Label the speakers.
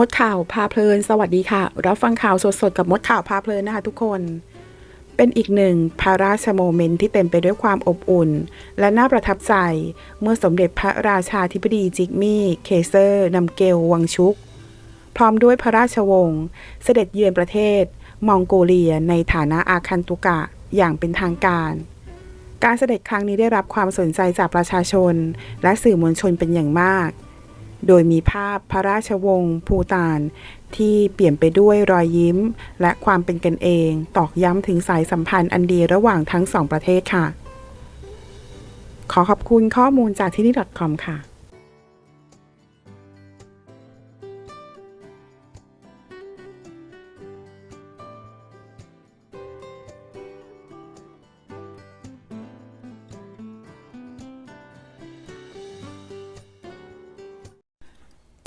Speaker 1: มดข่าวพาเพลิน สวัสดีค่ะ รับฟังข่าวสดๆกับมดข่าวพาเพลินนะคะทุกคน เป็นอีกหนึ่งพระราชโมเมนต์ที่เต็มไปด้วยความอบอุ่น และน่าประทับใจ เมื่อสมเด็จพระราชาธิบดีจิกมี่ เคเซอร์นำเกลวังชุก พร้อมด้วยพระราชวงศ์เสด็จเยือนประเทศ มองโกเลียในฐานะอาคันตุกะอย่างเป็นทางการ การเสด็จครั้งนี้ได้รับความสนใจจากประชาชน และสื่อมวลชนเป็นอย่างมาก โดยมีภาพพระราชวงศ์ภูตานที่เปลี่ยนไปด้วยรอยยิ้ม และความเป็นกันเอง ตอกย้ำถึงสายสัมพันธ์อันดีระหว่างทั้งสองประเทศค่ะ ขอขอบคุณข้อมูลจากที่นี่ .com ค่ะ